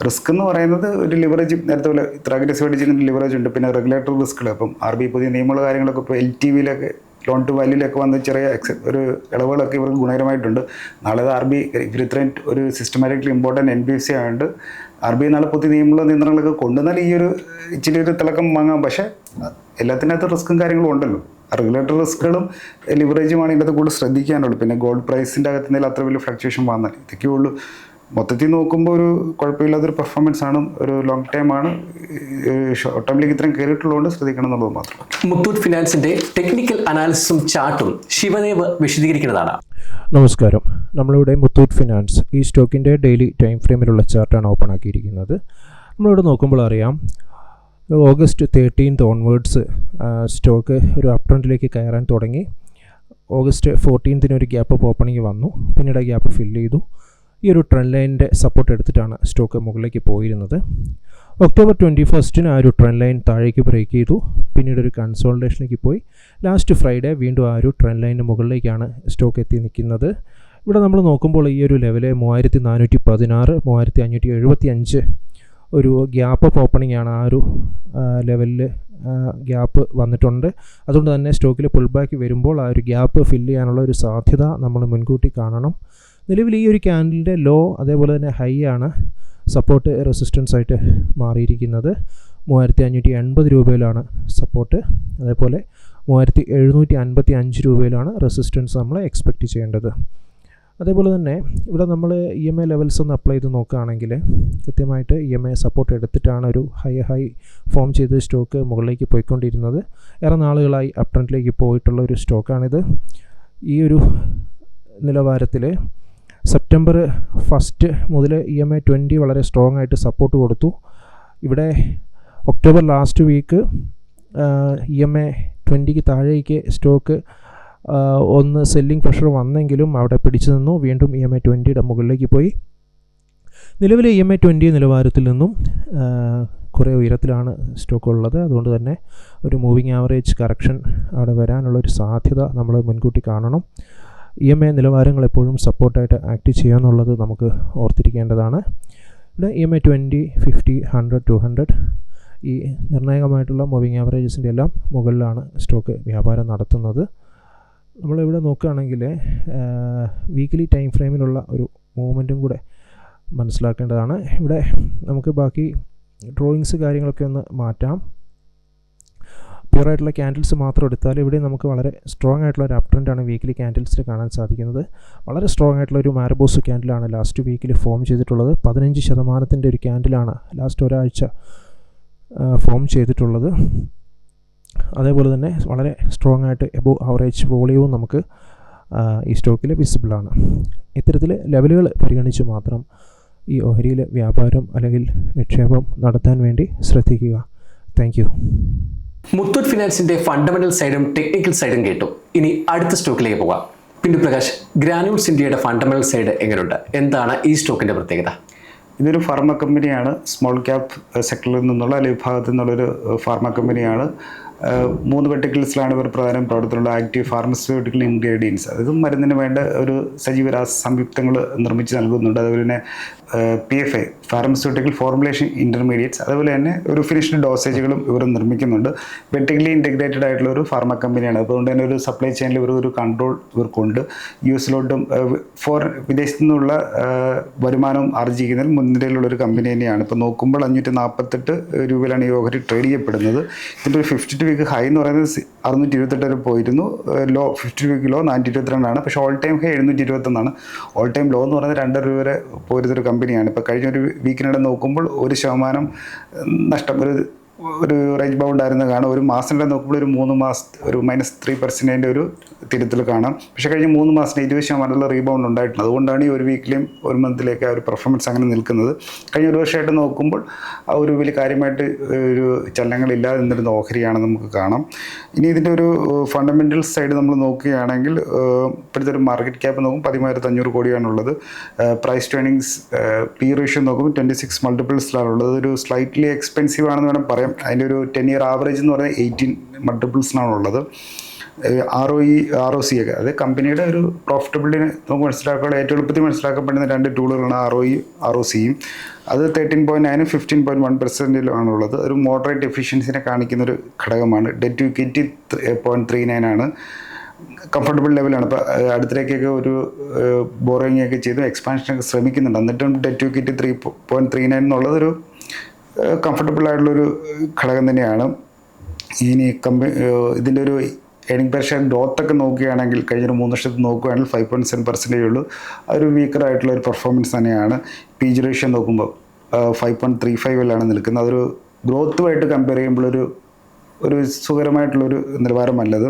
റിസ്ക് എന്ന് പറയുന്നത് ഒരു ലിവറേജ് നേരത്തെ പോലെ ഇത്ര അഗ്രസീവ് ചെയ്യുന്ന ലിവറേജ് ഉണ്ട്. പിന്നെ റെഗുലേറ്ററി റിസ്ക്കുകൾ അപ്പം ആർ ബി പുതിയ നിയമമുള്ള കാര്യങ്ങളൊക്കെ ഇപ്പോൾ എൽ ടി വിയിലൊക്കെ ലോൺ ടു വാല്യൂലൊക്കെ വന്ന് ചെറിയ ഒരു ഇളവുകളൊക്കെ ഇവർക്ക് ഗുണകരമായിട്ടുണ്ട്. നാളെ ആർ ബി ഇവർ ഇത്രയും ഒരു systematically important N B F C ആയതുകൊണ്ട് ആർ ബി നാളെ പുതിയ നിയമമുള്ള നിയന്ത്രണങ്ങളൊക്കെ കൊണ്ടുവന്നാൽ ഈ ഒരു ഇച്ചിരി ഒരു തിളക്കം വാങ്ങാം. പക്ഷേ എല്ലാത്തിനകത്ത് റിസ്ക്കും കാര്യങ്ങളും ഉണ്ടല്ലോ. റെഗുലേറ്ററി റിസ്ക്കുകളും ലിവറേജുമാണ് ഇതിനകത്ത് കൂടുതൽ ശ്രദ്ധിക്കാനുള്ളൂ. പിന്നെ ഗോൾഡ് പ്രൈസിന്റെ അകത്ത് എന്തെങ്കിലും അത്ര വലിയ ഫ്ലക്ച്വേഷൻ വന്നാൽ ഇതൊക്കെ ഉള്ളൂ. മൊത്തത്തിൽ നോക്കുമ്പോൾ ഒരു കുഴപ്പമില്ലാത്തൊരു പെർഫോമൻസ് ആണ് ഒരു ലോങ് ടൈം ആണ്. ഷോർട്ട് ടൈമിലേക്ക് ഇത്രയും കയറിയിട്ടുള്ളതുകൊണ്ട് ശ്രദ്ധിക്കണം എന്നുള്ളത് മാത്രം. മുത്തൂറ്റ് ഫിനാൻസിന്റെ ടെക്നിക്കൽ അനാലിസിസും ചാർട്ടും ശിവദേവ് വിശദീകരിക്കുന്നതാണ്. നമസ്കാരം. നമ്മളിവിടെ മുത്തൂറ്റ് ഫിനാൻസ് ഈ സ്റ്റോക്കിന്റെ ഡെയിലി ടൈം ഫ്രെയിമിലുള്ള ചാർട്ടാണ് ഓപ്പൺ ആക്കിയിരിക്കുന്നത്. നമ്മളിവിടെ നോക്കുമ്പോൾ അറിയാം ഓഗസ്റ്റ് തേർട്ടീൻത്ത് ഓൺവേർഡ്സ് സ്റ്റോക്ക് ഒരു അപ് ട്രെൻഡിലേക്ക് കയറാൻ തുടങ്ങി. ഓഗസ്റ്റ് ഫോർട്ടീൻത്തിന് ഒരു ഗ്യാപ്പ് ഓപ്പണിങ് വന്നു. പിന്നീട് ആ ഗ്യാപ്പ് ഫില്ല് ചെയ്തു. ഈ ഒരു ട്രെൻഡ് ലൈനിന്റെ സപ്പോർട്ട് എടുത്തിട്ടാണ് സ്റ്റോക്ക് മുകളിലേക്ക് പോയിരുന്നത്. ഒക്ടോബർ ട്വന്റി ഫസ്റ്റിന് ആ ഒരു ട്രെൻഡ് ലൈൻ താഴേക്ക് ബ്രേക്ക് ചെയ്തു. പിന്നീട് ഒരു കൺസോൾട്ടേഷനിലേക്ക് പോയി. ലാസ്റ്റ് ഫ്രൈഡേ വീണ്ടും ആ ഒരു ട്രെൻഡ് ലൈനിന് മുകളിലേക്കാണ് സ്റ്റോക്ക് എത്തി നിൽക്കുന്നത്. ഇവിടെ നമ്മൾ നോക്കുമ്പോൾ ഈ ഒരു ലെവൽ മൂവായിരത്തി നാനൂറ്റി പതിനാറ് മൂവായിരത്തി അഞ്ഞൂറ്റി എഴുപത്തി അഞ്ച് ഒരു ഗ്യാപ്പ് അപ്പ് ഓപ്പണിംഗ് ആണ് ആ ഒരു ലെവലിൽ ഗ്യാപ്പ് വന്നിട്ടുണ്ട്. അതുകൊണ്ട് തന്നെ സ്റ്റോക്കിൽ പുൾ ബാക്ക് വരുമ്പോൾ ആ ഒരു ഗ്യാപ്പ് ഫില്ല് ചെയ്യാനുള്ള ഒരു സാധ്യത നമ്മൾ മുൻകൂട്ടി കാണണം. നിലവിൽ ഈ ഒരു ക്യാൻഡലിന്റെ ലോ അതേപോലെ തന്നെ ഹൈ ആണ്. സപ്പോർട്ട് റെസിസ്റ്റൻസ് ആയിട്ട് മാറിയിരിക്കുന്നത്. മൂവായിരത്തി അഞ്ഞൂറ്റി എൺപത് രൂപയിലാണ് സപ്പോർട്ട് അതേപോലെ മൂവായിരത്തി എഴുന്നൂറ്റി അൻപത്തി അഞ്ച് രൂപയിലാണ് റെസിസ്റ്റൻസ് നമ്മൾ എക്സ്പെക്റ്റ് ചെയ്യേണ്ടത്. അതേപോലെ തന്നെ ഇവിടെ നമ്മൾ ഇ എം ഐ ലെവൽസ് ഒന്ന് അപ്ലൈ ചെയ്ത് നോക്കുകയാണെങ്കിൽ കൃത്യമായിട്ട് ഇ എം ഐ സപ്പോർട്ട് എടുത്തിട്ടാണ് ഒരു ഹൈ ഹൈ ഫോം ചെയ്ത് സ്റ്റോക്ക് മുകളിലേക്ക് പോയിക്കൊണ്ടിരുന്നത്. ഏറെ നാളുകളായി അപ് ട്രെൻഡിലേക്ക് പോയിട്ടുള്ള ഒരു സ്റ്റോക്കാണിത് ഈ ഒരു നിലവാരത്തിൽ സെപ്റ്റംബർ ഫസ്റ്റ് മുതൽ ഇ എം ഐ ട്വന്റി വളരെ സ്ട്രോങ് ആയിട്ട് സപ്പോർട്ട് കൊടുത്തു. ഇവിടെ October last week E M A ട്വന്റിക്ക് താഴേക്ക് സ്റ്റോക്ക് ഒന്ന് സെല്ലിംഗ് പ്രഷർ വന്നെങ്കിലും അവിടെ പിടിച്ചു നിന്നു. വീണ്ടും ഇ എം ഐ ട്വന്റിയുടെ മുകളിലേക്ക് പോയി. നിലവിലെ ഇ എം ഐ ട്വന്റി നിലവാരത്തിൽ നിന്നും കുറേ ഉയരത്തിലാണ് സ്റ്റോക്ക് ഉള്ളത്. അതുകൊണ്ട് തന്നെ ഒരു മൂവിങ് ആവറേജ് കറക്ഷൻ അവിടെ വരാനുള്ള ഒരു സാധ്യത നമ്മൾ മുൻകൂട്ടി കാണണം. ഇ എം ഐ നിലവാരങ്ങൾ എപ്പോഴും സപ്പോർട്ടായിട്ട് ആക്ട് ചെയ്യാമെന്നുള്ളത് നമുക്ക് ഓർത്തിരിക്കേണ്ടതാണ്. ഇവിടെ E M I twenty fifty hundred two hundred ഈ നിർണായകമായിട്ടുള്ള മൂവിങ് ആവറേജസിന്റെ എല്ലാം മുകളിലാണ് സ്റ്റോക്ക് വ്യാപാരം നടത്തുന്നത്. നമ്മളിവിടെ നോക്കുകയാണെങ്കിൽ വീക്കിലി ടൈം ഫ്രെയിമിലുള്ള ഒരു മൂവ്മെന്റും കൂടെ മനസ്സിലാക്കേണ്ടതാണ്. ഇവിടെ നമുക്ക് ബാക്കി ഡ്രോയിങ്സ് കാര്യങ്ങളൊക്കെ ഒന്ന് മാറ്റാം. പ്യുവറായിട്ടുള്ള ക്യാൻഡിൽസ് മാത്രം എടുത്താൽ ഇവിടെ നമുക്ക് വളരെ സ്ട്രോങ് ആയിട്ടുള്ള ഒരു അപ് ട്രെൻഡാണ് വീക്കിലി ക്യാൻഡിൽസിൽ കാണാൻ സാധിക്കുന്നത്. വളരെ സ്ട്രോങ് ആയിട്ടുള്ള ഒരു മാരബോസ് ക്യാൻഡിലാണ് ലാസ്റ്റ് വീക്കിൽ ഫോം ചെയ്തിട്ടുള്ളത്. പതിനഞ്ച് ശതമാനത്തിന്റെ ഒരു ക്യാൻഡിലാണ് ലാസ്റ്റ് ഒരാഴ്ച ഫോം ചെയ്തിട്ടുള്ളത്. അതേപോലെ തന്നെ വളരെ സ്ട്രോങ് ആയിട്ട് എബോ ആവറേജ് വോളിയവും നമുക്ക് ഈ സ്റ്റോക്കിൽ വിസിബിളാണ് ഇത്തരത്തിൽ ലെവലുകൾ പരിഗണിച്ച് മാത്രം ഈ ഓഹരിയിൽ വ്യാപാരം അല്ലെങ്കിൽ നിക്ഷേപം നടത്താൻ വേണ്ടി ശ്രദ്ധിക്കുക. താങ്ക് മുത്തൂറ്റ് ഫിനാൻസിന്റെ ഫണ്ടമെന്റൽ സൈഡും ടെക്നിക്കൽ സൈഡും കേട്ടു. ഇനി അടുത്ത സ്റ്റോക്കിലേക്ക് പോകാം. പിന്തു പ്രകാശ് ഗ്രാനുൾസ് ഇന്ത്യയുടെ ഫണ്ടമെന്റൽ സൈഡ് എങ്ങനെയുണ്ട്? എന്താണ് ഈ സ്റ്റോക്കിന്റെ പ്രത്യേകത? ഇതൊരു ഫാർമ കമ്പനിയാണ് സ്മോൾ ക്യാപ് സെക്ടറിൽ നിന്നുള്ള അല്ലെങ്കിൽ വിഭാഗത്തിൽ നിന്നുള്ളൊരു ഫാർമ കമ്പനിയാണ്. മൂന്ന് വെർട്ടിക്കൽസിലാണ് ഇവർ പ്രധാനം പ്രവർത്തനമുള്ള ആക്റ്റീവ് ഫാർമസ്യൂട്ടിക്കൽ ഇൻഗ്രീഡിയൻസ്. അതായത് മരുന്നിന് വേണ്ട ഒരു സജീവ രാസ സംയുക്തങ്ങൾ നിർമ്മിച്ച് നൽകുന്നുണ്ട്. അതുപോലെ തന്നെ P F A pharmaceutical formulation intermediates അതുപോലെ തന്നെ ഒരു ഫിനിഷ്ഡ് ഡോസേജുകളും ഇവർ നിർമ്മിക്കുന്നുണ്ട്. വെർട്ടിക്കലി ഇന്റഗ്രേറ്റഡ് ആയിട്ടുള്ള ഒരു ഫാർമ കമ്പനിയാണ് അതുകൊണ്ട് തന്നെ ഒരു സപ്ലൈ ചെയിനിൽ ഇവർ ഒരു കൺട്രോൾ ഇവർക്കുണ്ട്. യു എസിലോട്ടും ഫോർ വിദേശത്തു നിന്നുള്ള വരുമാനവും വരുമാനം ആർജിക്കുന്നതിൽ മുൻനിരയിലുള്ള ഒരു കമ്പനി തന്നെയാണ്. ഇപ്പോൾ നോക്കുമ്പോൾ അഞ്ഞൂറ്റി നാൽപ്പത്തെട്ട് രൂപയിലാണ് ഈ ഓഹരി ട്രേഡ് ചെയ്യപ്പെടുന്നത്. ഇതിന്റെ ഒരു ഫിഫ്റ്റി ടു വീക്ക് ഹൈ എന്ന് പറയുന്നത് അറുന്നൂറ്റി ഇരുപത്തെട്ട് വരെ പോയിരുന്നു ലോ ഫിഫ്റ്റി വീക്ക് ലോ നാനൂറ്റി ഇരുപത്തിരണ്ടാണ് പക്ഷേ ഓൾ ടൈം ഹൈ എഴുന്നൂറ്റി ഇരുപത്തൊന്നാണ് ഓൾ ടൈം ലോ എന്ന് പറയുന്നത് രണ്ടര രൂപ വരെ പോരുന്നൊരു കമ്പനിയാണ് ഇപ്പോൾ കഴിഞ്ഞ ഒരു വീക്കിനിടെ നോക്കുമ്പോൾ ഒരു ശതമാനം നഷ്ടം ഒരു ഒരു റേഞ്ച് ബൗണ്ട് ആയിരുന്നു കാണാം ഒരു മാസത്തിനിടെ നോക്കുമ്പോൾ ഒരു മൂന്ന് മാസം ഒരു മൈനസ് ത്രീ പെർസെന്റേന്റെ ഒരു തിരുത്തൽ കാണാം. പക്ഷേ കഴിഞ്ഞ മൂന്ന് മാസത്തിന് ഇരുപത് ശതമാനമുള്ള റീബൗണ്ട് ഉണ്ടായിട്ടുണ്ട്. അതുകൊണ്ടാണ് ഈ ഒരു വീക്കിലെയും ഒരു മന്തിലേക്ക് ആ ഒരു പെർഫോമൻസ് അങ്ങനെ നിൽക്കുന്നത്. കഴിഞ്ഞ ഒരു വർഷമായിട്ട് നോക്കുമ്പോൾ ആ ഒരു വലിയ കാര്യമായിട്ട് ഒരു ചലനങ്ങളില്ലാതെ നിന്നിരുന്ന ഓഹരിയാണ് നമുക്ക് കാണാം. ഇനി ഇതിന്റെ ഒരു ഫണ്ടമെന്റൽ സൈഡ് നമ്മൾ നോക്കുകയാണെങ്കിൽ ഇപ്പോഴത്തെ ഒരു മാർക്കറ്റ് ക്യാപ്പ് നോക്കും പതിമൂവായിരത്തി അഞ്ഞൂറ് കോടിയാണുള്ളത് price to earnings P ratio നോക്കുമ്പോൾ ട്വന്റി സിക്സ് മൾട്ടിപ്പിൾസിലാണ് ഉള്ളത് ഒരു സ്ലൈറ്റ്ലി എക്സ്പെൻസീവ് ആണെന്ന് വേണം പറയാം അതിന്റെ ഒരു ടെൻ ഇയർ ആവറേജ് എന്ന് പറയുന്നത് എയ്റ്റീൻ മൾട്ടിപ്പിൾസിനാണ് ഉള്ളത് R O E R O C ഒക്കെ. അത് കമ്പനിയുടെ ഒരു പ്രോഫിറ്റബിലിറ്റി നമുക്ക് മനസ്സിലാക്കാൻ ഏറ്റവും എളുപ്പത്തിൽ മനസ്സിലാക്കപ്പെടുന്ന രണ്ട് ടൂളുകളാണ് R O E R O സിയും അത് തേർട്ടീൻ പോയിന്റ് നയനും ഫിഫ്റ്റീൻ പോയിന്റ് വൺ പെർസെന്റിലുമാണ് ഉള്ളത് ഒരു മോഡറേറ്റ് എഫിഷ്യൻസിനെ കാണിക്കുന്ന ഒരു ഘടകമാണ്. Debt to equity point three nine ആണ്. കംഫർട്ടബിൾ ലെവലാണ് ഇപ്പോൾ അടുത്തേക്കൊക്കെ ഒരു ബോറിംഗ് ഒക്കെ ചെയ്ത് എക്സ്പാൻഷനൊക്കെ ശ്രമിക്കുന്നുണ്ട്. എന്നിട്ടും debt to equity three point three nine എന്നുള്ളത് ഒരു കംഫർട്ടബിൾ ആയിട്ടുള്ളൊരു ഘടകം തന്നെയാണ്. ഇനി കമ്പ ഇതിന്റെ ഒരു ഏണിംഗ് പെർ ഗ്രോത്ത് ഒക്കെ നോക്കുകയാണെങ്കിൽ കഴിഞ്ഞ ഒരു മൂന്ന് വർഷത്തിൽ നോക്കുകയാണെങ്കിൽ ഫൈവ് പോയിന്റ് സെവൻ പെർസെന്റേജ് ഉള്ളൂ. അതൊരു വീക്കർ ആയിട്ടുള്ള ഒരു പെർഫോമൻസ് തന്നെയാണ് പി ജി റേഷ്യോ നോക്കുമ്പോൾ ഫൈവ് പോയിന്റ് ത്രീ ഫൈവിലാണ് നിൽക്കുന്നത്. അതൊരു ഗ്രോത്തുമായിട്ട് കമ്പയർ ചെയ്യുമ്പോൾ ഒരു സുഖകരമായിട്ടുള്ളൊരു നിലവാരമല്ലത്.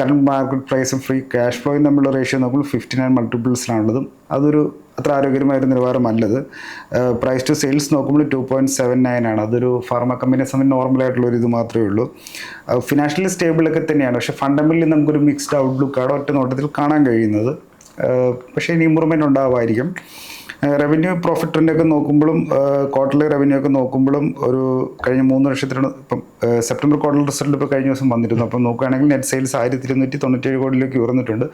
കറണ്ട് മാർക്കറ്റ് പ്രൈസും ഫ്രീ ക്യാഷ് ഫ്ലോയും തമ്മിലുള്ള റേഷ്യോ നോക്കുമ്പോൾ ഫിഫ്റ്റി നയൻ മൾട്ടിപ്പിൾസിലാണുള്ളത് അതൊരു അത്ര ആരോഗ്യകരമായ നിലവാരമല്ലത്. പ്രൈസ് ടു സെയിൽസ് നോക്കുമ്പോൾ ടു പോയിന്റ് സെവൻ നയൻ ആണ്. അതൊരു ഫാർമ കമ്പനിയെ സംബന്ധിച്ച് നോർമലായിട്ടുള്ള ഒരു ഇത് മാത്രമേ ഉള്ളൂ. ഫിനാൻഷ്യലി സ്റ്റേബിളൊക്കെ തന്നെയാണ്. പക്ഷേ ഫണ്ടമെന്റലി നമുക്കൊരു മിക്സ്ഡ് ഔട്ട്ലുക്കാണ് ഒറ്റ നോട്ടത്തിൽ കാണാൻ കഴിയുന്നത്. പക്ഷേ ഇനി ഇമ്പ്രൂവ്മെന്റ് ഉണ്ടാവുമായിരിക്കും റവന്യൂ പ്രോഫിറ്റ് ട്രെൻഡൊക്കെ നോക്കുമ്പോഴും ക്വാർട്ടർലി റവന്യൂ ഒക്കെ നോക്കുമ്പോഴും ഒരു കഴിഞ്ഞ മൂന്ന് വർഷത്തിലാണ് ഇപ്പം സെപ്റ്റംബർ ക്വാർട്ടർ റിസൾട്ട് ഇപ്പോൾ കഴിഞ്ഞ ദിവസം വന്നിരുന്നു. അപ്പം നോക്കുകയാണെങ്കിൽ നെറ്റ് സെയിൽസ് ആയിരത്തി ഇരുന്നൂറ്റി തൊണ്ണൂറ്റേഴ് കോടിയിലേക്ക് ഉയർന്നിട്ടുണ്ട്.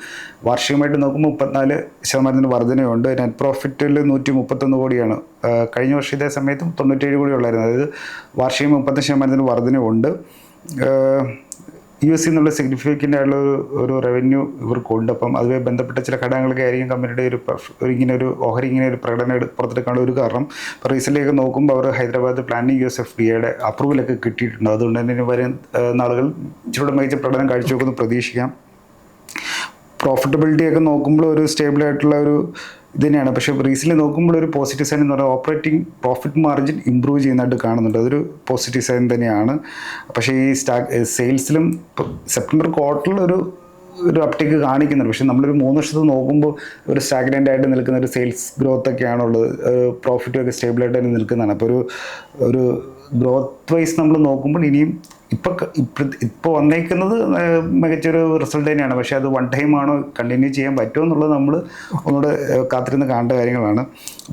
വാർഷികമായിട്ട് നോക്കുമ്പോൾ മുപ്പത്തിനാല് ശതമാനത്തിന് വർധനയുണ്ട്. നെറ്റ് പ്രോഫിറ്റിൽ നൂറ്റി മുപ്പത്തൊന്ന് കോടിയാണ്. കഴിഞ്ഞ വർഷം ഇതേ സമയത്തും തൊണ്ണൂറ്റേഴ് കോടി ഉള്ളായിരുന്നു. അതായത് വാർഷികം മുപ്പത്തഞ്ച് ശതമാനത്തിന് വർധനയുണ്ട്. യു എസ് എന്നുള്ള സിഗ്നിഫിക്കന്റ് ആയിട്ടുള്ള ഒരു ഒരു റവന്യൂ ഇവർക്കുണ്ട് അപ്പം അതുമായി ബന്ധപ്പെട്ട ചില ഘടകങ്ങളൊക്കെ ആയിരിക്കും കമ്പനിയുടെ ഒരു ഇങ്ങനെ ഒരു ഓഹരി ഇങ്ങനെ ഒരു പ്രകടനം പുറത്തെടുക്കാനുള്ള ഒരു കാരണം. ഇപ്പോൾ റീസെന്റ് ഒക്കെ നോക്കുമ്പോൾ അവർ Hyderabad planning U S F D എയുടെ അപ്രൂവലൊക്കെ കിട്ടിയിട്ടുണ്ട്. അതുകൊണ്ട് തന്നെ വരും നാളുകൾ ഇച്ചിരൂടെ മികച്ച പ്രകടനം കാഴ്ചവെക്കുമെന്ന് പ്രതീക്ഷിക്കാം. പ്രോഫിറ്റബിലിറ്റി ഒക്കെ നോക്കുമ്പോൾ ഒരു സ്റ്റേബിൾ ആയിട്ടുള്ള ഒരു ഇത് തന്നെയാണ് പക്ഷേ റീസെന്റ് നോക്കുമ്പോൾ ഒരു പോസിറ്റീവ് സൈൻ എന്ന് പറഞ്ഞാൽ ഓപ്പറേറ്റിംഗ് പ്രോഫിറ്റ് മാർജിൻ ഇമ്പ്രൂവ് ചെയ്യുന്നതായിട്ട് കാണുന്നുണ്ട്. അതൊരു പോസിറ്റീവ് സൈൻ തന്നെയാണ്. പക്ഷേ ഈ സ്റ്റാ സെയിൽസിലും സെപ്റ്റംബർ ക്വാർട്ടറിൽ ഒരു ഒരു അപ്ടേക്ക് കാണിക്കുന്നുണ്ട്. പക്ഷേ നമ്മളൊരു മൂന്ന് വർഷത്ത് നോക്കുമ്പോൾ ഒരു സ്റ്റാഗ്നന്റ് ആയിട്ട് നിൽക്കുന്ന ഒരു സെയിൽസ് ഗ്രോത്ത് ഒക്കെയാണുള്ളത്. പ്രോഫിറ്റും ഒക്കെ സ്റ്റേബിളായിട്ട് തന്നെ നിൽക്കുന്നതാണ്. അപ്പോൾ ഒരു ഒരു ഗ്രോത്ത് വൈസ് നമ്മൾ നോക്കുമ്പോൾ ഇനിയും ഇപ്പം ഇപ്പം ഇപ്പോൾ വന്നേക്കുന്നത് മികച്ചൊരു റിസൾട്ട് തന്നെയാണ്. പക്ഷേ അത് വൺ ടൈം ആണോ കണ്ടിന്യൂ ചെയ്യാൻ പറ്റുമോ എന്നുള്ളത് നമ്മൾ ഒന്നുകൂടെ കാത്തിരുന്ന് കാണേണ്ട കാര്യങ്ങളാണ്.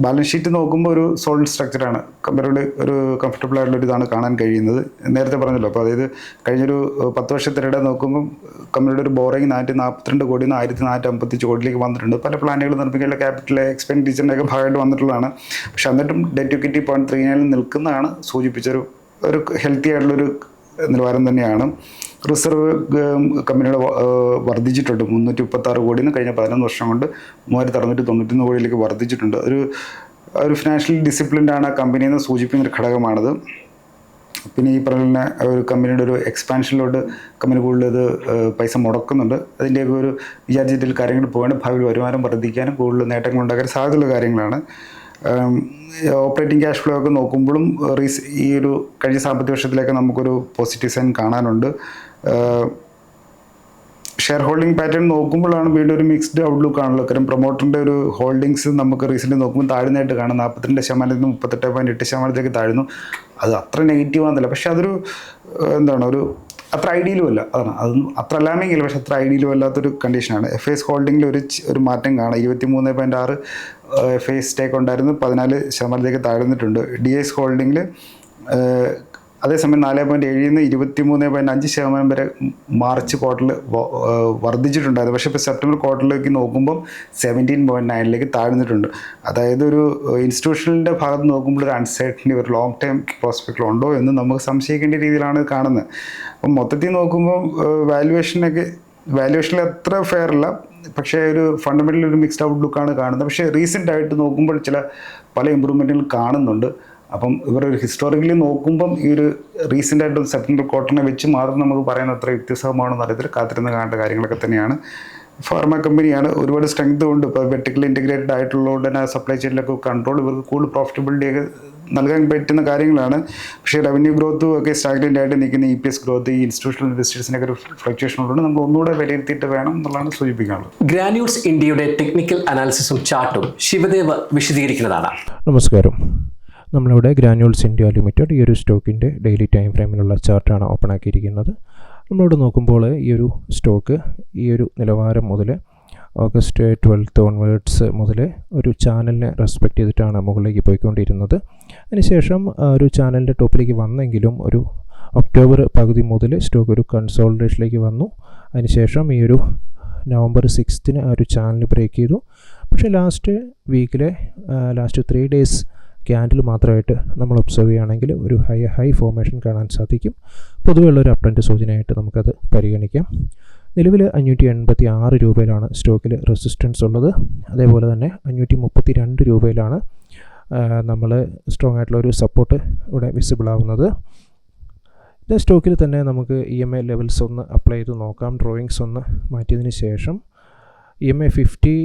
ബാലൻസ് ഷീറ്റ് നോക്കുമ്പോൾ ഒരു സോളിഡ് സ്ട്രക്ചറാണ് കമ്പനിയുടെ ഒരു കംഫർട്ടബിൾ ആയിട്ടുള്ള ഒരു ഇതാണ് കാണാൻ കഴിയുന്നത്. നേരത്തെ പറഞ്ഞല്ലോ അപ്പോൾ അതായത് കഴിഞ്ഞൊരു പത്ത് വർഷത്തിനിടെ നോക്കുമ്പോൾ കമ്പനിയുടെ ഒരു ബോറിംഗ് നാനൂറ്റി നാൽപ്പത്തിരണ്ട് കോടി നിന്ന് ആയിരത്തി നാനൂറ്റി അമ്പത്തഞ്ച് കോടിയിലേക്ക് വന്നിട്ടുണ്ട്. പല പ്ലാനുകൾ നിർമ്മിക്കാനുള്ള ക്യാപിറ്റൽ എക്സ്പെൻഡിച്ചറിന്റെ ഒക്കെ ഭാഗമായിട്ട് വന്നിട്ടുള്ളതാണ്. പക്ഷെ എന്നിട്ടും ഡെറ്റ് ഇക്വിറ്റി പോയിന്റ് ത്രീ നിൽക്കുന്നതാണ് സൂചിപ്പിച്ചൊരു ഒരു ഹെൽത്തി ആയിട്ടുള്ളൊരു നിലവാരം തന്നെയാണ്. റിസർവ് കമ്പനിയുടെ വർദ്ധിച്ചിട്ടുണ്ട് മുന്നൂറ്റി മുപ്പത്തി ആറ് കോടിയിൽ നിന്ന് കഴിഞ്ഞ പതിനൊന്ന് വർഷം കൊണ്ട് മൂവായിരത്തി അറുന്നൂറ്റി തൊണ്ണൂറ്റൊന്ന് കോടിയിലേക്ക് വർദ്ധിച്ചിട്ടുണ്ട്. ഒരു ഒരു ഫിനാൻഷ്യൽ ഡിസിപ്ലിൻഡ് ആണ് ആ കമ്പനി എന്ന് സൂചിപ്പിക്കുന്ന ഒരു ഘടകമാണത്. പിന്നെ ഈ പറഞ്ഞ ഒരു കമ്പനിയുടെ ഒരു എക്സ്പാൻഷനിലോട്ട് കമ്പനി കൂടുതൽ പൈസ മുടക്കുന്നുണ്ട്. അതിന്റെയൊക്കെ ഒരു വിചാരിച്ചിട്ട് കാര്യങ്ങൾ പോകാനും ഭാവിയിൽ വരുമാനം വർദ്ധിക്കാനും കൂടുതൽ നേട്ടങ്ങൾ ഉണ്ടാക്കാൻ സാധ്യതയുള്ള കാര്യങ്ങളാണ്. ഓപ്പറേറ്റിംഗ് ക്യാഷ് ഫ്ലോ ഒക്കെ നോക്കുമ്പോഴും റീസ് ഈ ഒരു കഴിഞ്ഞ സാമ്പത്തിക വർഷത്തിലേക്ക് നമുക്കൊരു പോസിറ്റീവ് സൈൻ കാണാനുണ്ട്. ഷെയർ ഹോൾഡിംഗ് പാറ്റേൺ നോക്കുമ്പോഴാണ് വീണ്ടും ഒരു മിക്സ്ഡ് ഔട്ട്ലുക്ക് ആണല്ലോ. കാരണം പ്രൊമോട്ടറിന്റെ ഒരു ഹോൾഡിങ്സ് നമുക്ക് റീസെന്റ് നോക്കുമ്പോൾ താഴ്ന്നതായിട്ട് കാണാം നാൽപ്പത്തിരണ്ട് ശതമാനത്തിൽ മുപ്പത്തെട്ട് പോയിന്റ് എട്ട് ശതമാനത്തേക്ക് താഴ്ന്നു. അത് അത്ര നെഗറ്റീവ് ആണെന്നില്ല. പക്ഷേ അതൊരു എന്താണ് ഒരു അത്ര ഐഡിയലും അല്ല. അതാണ്. അത് അത്ര അല്ലാമെങ്കിൽ പക്ഷെ അത്ര ഐഡിയലും അല്ലാത്തൊരു കണ്ടീഷനാണ്. എഫ് എസ് ഹോൾഡിങ്ങിൽ ഒരു ഒരു മാറ്റം കാണാം. ഇരുപത്തി മൂന്ന് പോയിന്റ് ആറ് എഫ് എസ് സ്റ്റേക്ക് ഉണ്ടായിരുന്നു. പതിനാല് ശതമാനത്തേക്ക് താഴ്ന്നിട്ടുണ്ട്. ഡി എസ് ഹോൾഡിങ്ങിൽ അതേസമയം നാല് പോയിന്റ് ഏഴിൽ നിന്ന് ഇരുപത്തി മൂന്ന് പോയിന്റ് അഞ്ച് ശതമാനം വരെ മാർച്ച് ക്വാർട്ടറിൽ വർദ്ധിച്ചിട്ടുണ്ടായിരുന്നു. പക്ഷേ ഇപ്പോൾ സെപ്റ്റംബർ ക്വാർട്ടറിലേക്ക് നോക്കുമ്പം സെവന്റീൻ പോയിന്റ് നയനിലേക്ക് താഴ്ന്നിട്ടുണ്ട്. അതായത് ഒരു ഇൻസ്റ്റിറ്റ്യൂഷണലിന്റെ ഭാഗത്ത് നോക്കുമ്പോൾ ഒരു അൺസർട്ടനിറ്റി ഒരു ലോങ് ടൈം പ്രോസ്പെക്റ്റിൽ ഉണ്ടോ എന്ന് നമുക്ക് സംശയിക്കേണ്ട രീതിയിലാണ് കാണുന്നത്. അപ്പം മൊത്തത്തിൽ നോക്കുമ്പോൾ വാല്യുവേഷനൊക്കെ വാല്യുവേഷനിൽ അത്ര ഫെയർ അല്ല. പക്ഷേ ഒരു ഫണ്ടമെന്റൽ ഒരു മിക്സ്ഡ് ഔട്ട്ലുക്കാണ് കാണുന്നത്. പക്ഷേ റീസെന്റ് ആയിട്ട് നോക്കുമ്പോൾ ചില പല ഇമ്പ്രൂവ്മെന്റുകൾ കാണുന്നുണ്ട്. അപ്പം ഇവർ ഒരു ഹിസ്റ്റോറിക്കലി നോക്കുമ്പം ഈ ഒരു റീസെന്റ് ആയിട്ട് സെപ്റ്റംബർ ക്വാർട്ടറിനെ വെച്ച് മാത്രം നമുക്ക് പറയാൻ അത്ര വ്യത്യസ്തമാണെന്ന് അറിയത്തില്ല. കാത്തിരുന്ന് കാണേണ്ട കാര്യങ്ങളൊക്കെ തന്നെയാണ്. ഫാർമ കമ്പനിയാണ് ഒരുപാട് സ്ട്രെങ്ത് ഉണ്ട്. ഇപ്പോൾ വെർട്ടിക്കൽ ഇന്റഗ്രേറ്റഡ് ആയിട്ടുള്ളതുകൊണ്ട് തന്നെ സപ്ലൈ ചെയിനിലൊക്കെ കൺട്രോൾ ഇവർക്ക് കൂടുതൽ പ്രോഫിറ്റബിലിറ്റി ഒക്കെ നൽകാൻ പറ്റുന്ന കാര്യങ്ങളാണ്. പക്ഷേ റവന്യൂ ഗ്രോത്തും ഒക്കെ സ്റ്റാഗ്നന്റ് ആയിട്ട് നിൽക്കുന്ന ഇ പി എസ് ഗ്രോത്ത് ഈ ഇൻസ്റ്റിറ്റ്യൂഷണൽ ഇൻവെസ്റ്റേഴ്സിനൊക്കെ ഒരു ഫ്ലക്ച്വേഷൻ ഉള്ളതുകൊണ്ട് നമ്മൾ ഒന്നുകൂടെ വിലയിരുത്തിയിട്ട് വേണം എന്നുള്ളതാണ് സൂചിപ്പിക്കാനുള്ളത്. ഗ്രാന്യൂൾസ് ഇന്ത്യയുടെ ടെക്നിക്കൽ അനാലിസിസും ചാർട്ടും ശിവദേവ് വിശദീകരിക്കുന്നതാണ്. നമസ്കാരം. നമ്മളിവിടെ ഗ്രാനുവൽസ് ഇന്ത്യ ലിമിറ്റഡ് ഈ ഒരു സ്റ്റോക്കിന്റെ ഡെയിലി ടൈം ഫ്രെയിമിലുള്ള ചാർട്ടാണ് ഓപ്പൺ ആക്കിയിരിക്കുന്നത്. നമ്മളിവിടെ നോക്കുമ്പോൾ ഈ ഒരു സ്റ്റോക്ക് ഈ ഒരു നിലവാരം മുതൽ ഓഗസ്റ്റ് ട്വൽത്ത് ഓൺവേർഡ്സ് മുതൽ ഒരു ചാനലിനെ റെസ്പെക്റ്റ് ചെയ്തിട്ടാണ് മുകളിലേക്ക് പോയിക്കൊണ്ടിരുന്നത്. അതിനുശേഷം ഒരു ചാനലിന്റെ ടോപ്പിലേക്ക് വന്നെങ്കിലും ഒരു ഒക്ടോബർ പകുതി മുതൽ സ്റ്റോക്ക് ഒരു കൺസോൾട്ടേഷനിലേക്ക് വന്നു. അതിനുശേഷം ഈ ഒരു നവംബർ സിക്സ്ത്തിന് ആ ഒരു ചാനൽ ബ്രേക്ക് ചെയ്തു. പക്ഷേ ലാസ്റ്റ് വീക്കിലെ ലാസ്റ്റ് ത്രീ ഡേയ്സ് ക്യാൻഡിൽ മാത്രമായിട്ട് നമ്മൾ ഒബ്സർവ് ചെയ്യുകയാണെങ്കിൽ ഒരു ഹൈ ഹൈ ഫോർമേഷൻ കാണാൻ സാധിക്കും. പൊതുവെയുള്ള ഒരു അപ്ഡന്റ് സൂചനയായിട്ട് നമുക്കത് പരിഗണിക്കാം. നിലവിൽ അഞ്ഞൂറ്റി എൺപത്തി ആറ് രൂപയിലാണ് സ്റ്റോക്കിൽ റെസിസ്റ്റൻസ് ഉള്ളത്. അതേപോലെ തന്നെ അഞ്ഞൂറ്റി മുപ്പത്തി രണ്ട് രൂപയിലാണ് നമ്മൾ സ്ട്രോങ് ആയിട്ടുള്ള ഒരു സപ്പോർട്ട് ഇവിടെ വിസിബിൾ ആവുന്നത്. ഇതേ സ്റ്റോക്കിൽ തന്നെ നമുക്ക് ഇ എം ഐ ലെവൽസ് ഒന്ന് അപ്ലൈ ചെയ്ത് നോക്കാം. ഡ്രോയിങ്സ് ഒന്ന് മാറ്റിയതിന് ശേഷം E M I fifty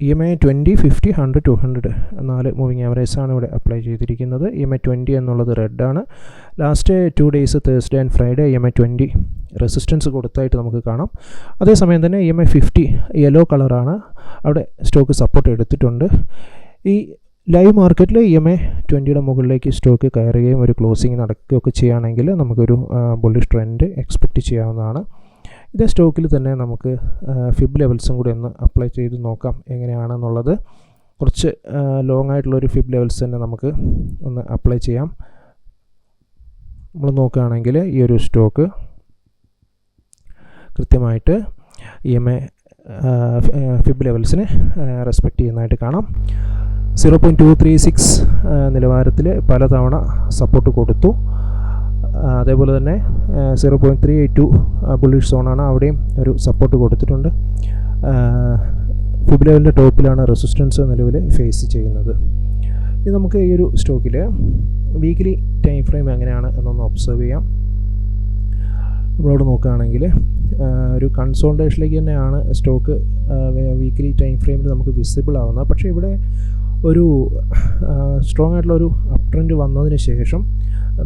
E M I twenty fifty hundred two hundred നാല് മൂവിങ് ആവറേജാണ് ഇവിടെ അപ്ലൈ ചെയ്തിരിക്കുന്നത്. ഇ എം ഐ ട്വന്റി എന്നുള്ളത് റെഡാണ് last two days Thursday and Friday E M I twenty resistance കൊടുത്തായിട്ട് നമുക്ക് കാണാം. അതേസമയം തന്നെ E M I fifty yellow കളറാണ് അവിടെ സ്റ്റോക്ക് സപ്പോർട്ട് എടുത്തിട്ടുണ്ട്. ഈ ലൈവ് മാർക്കറ്റിൽ ഇ എം ഐ ട്വന്റിയുടെ മുകളിലേക്ക് സ്റ്റോക്ക് കയറുകയും ഒരു ക്ലോസിങ് നടക്കുകയൊക്കെ ചെയ്യുകയാണെങ്കിൽ നമുക്കൊരു ബുള്ളിഷ് ട്രെൻഡ് എക്സ്പെക്റ്റ് ചെയ്യാവുന്നതാണ്. ഇതേ സ്റ്റോക്കിൽ തന്നെ നമുക്ക് ഫിബ് ലെവൽസും കൂടി ഒന്ന് അപ്ലൈ ചെയ്ത് നോക്കാം എങ്ങനെയാണെന്നുള്ളത്. കുറച്ച് ലോങ് ആയിട്ടുള്ളൊരു ഫിബ് ലെവൽസ് തന്നെ നമുക്ക് ഒന്ന് അപ്ലൈ ചെയ്യാം. നമ്മൾ നോക്കുകയാണെങ്കിൽ ഈ ഒരു സ്റ്റോക്ക് കൃത്യമായിട്ട് ഇ എം എ ഫിബ് ലെവൽസിന് റെസ്പെക്റ്റ് ചെയ്യുന്നതായിട്ട് കാണാം. Zero point two three six നിലവാരത്തിൽ പലതവണ സപ്പോർട്ട് കൊടുത്തു. അതേപോലെ തന്നെ zero point three eight two bullish സോണാണ് അവിടെയും ഒരു സപ്പോർട്ട് കൊടുത്തിട്ടുണ്ട്. ഫിബ് ലെവലിന്റെ ടോപ്പിലാണ് റെസിസ്റ്റൻസ് നിലവിൽ ഫേസ് ചെയ്യുന്നത്. ഇത് നമുക്ക് ഈ ഒരു സ്റ്റോക്കിൽ വീക്ക്ലി ടൈം ഫ്രെയിം എങ്ങനെയാണ് എന്നൊന്ന് ഒബ്സർവ് ചെയ്യാം. നമ്മളോട് നോക്കുകയാണെങ്കിൽ ഒരു കൺസോൾട്ടേഷനിലേക്ക് തന്നെയാണ് സ്റ്റോക്ക് വീക്ക്ലി ടൈം ഫ്രെയിമിൽ നമുക്ക് വിസിബിൾ ആവുന്നത്. പക്ഷേ ഇവിടെ ഒരു സ്ട്രോങ് ആയിട്ടുള്ള ഒരു അപ് ട്രെൻഡ് വന്നതിന് ശേഷം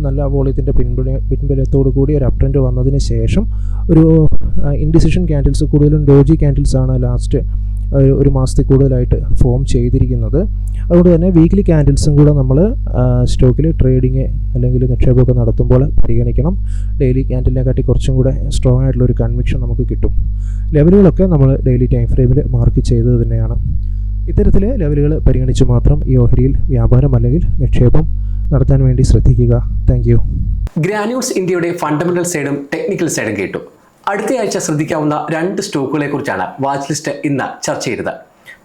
നല്ല വോളിയത്തിന്റെ പിൻബല പിൻബലത്തോടു കൂടി ഒരു അപ് ട്രെൻഡ് വന്നതിന് ശേഷം ഒരു ഇൻഡിസിഷൻ ക്യാൻഡിൽസ് കൂടുതലും ഡോജി ആണ് ലാസ്റ്റ് ഒരു ഒരു മാസത്തിൽ കൂടുതലായിട്ട് ഫോം ചെയ്തിരിക്കുന്നത്. അതുകൊണ്ട് തന്നെ വീക്ക്ലി ക്യാൻഡിൽസും കൂടെ നമ്മൾ സ്റ്റോക്കിൽ ട്രേഡിങ് അല്ലെങ്കിൽ നിക്ഷേപമൊക്കെ നടത്തുമ്പോൾ പരിഗണിക്കണം. ഡെയിലി ക്യാൻഡിലിനെക്കാട്ടി കുറച്ചും കൂടെ സ്ട്രോങ് ആയിട്ടുള്ള ഒരു കൺവിക്ഷൻ നമുക്ക് കിട്ടും. ലെവലുകളൊക്കെ നമ്മൾ ഡെയിലി ടൈം ഫ്രെയിമിൽ മാർക്ക് ചെയ്തത് തന്നെയാണ്. ഇത്തരത്തിലെ ലെവലുകൾ പരിഗണിച്ച് മാത്രം ഈ ഓഹരിയിൽ വ്യാപാരം അല്ലെങ്കിൽ നിക്ഷേപം നടത്താൻ വേണ്ടി ശ്രദ്ധിക്കുക. താങ്ക് യു ഗ്രാന്യൂൾസ് ഇന്ത്യയുടെ ഫണ്ടമെന്റൽ സൈഡും ടെക്നിക്കൽ സൈഡും കേട്ടു. അടുത്തയാഴ്ച ശ്രദ്ധിക്കാവുന്ന രണ്ട് സ്റ്റോക്കുകളെ കുറിച്ചാണ് വാച്ച് ലിസ്റ്റ് ഇന്ന് ചർച്ച ചെയ്തത്.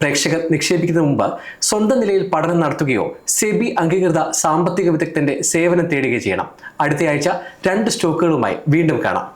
പ്രേക്ഷകർ നിക്ഷേപിക്കുന്നതിന് മുമ്പ് സ്വന്തം നിലയിൽ പഠനം നടത്തുകയോ സെബി അംഗീകൃത സാമ്പത്തിക വിദഗ്ധന്റെ സേവനം തേടുകയോ ചെയ്യണം. അടുത്തയാഴ്ച രണ്ട് സ്റ്റോക്കുകളുമായി വീണ്ടും കാണാം.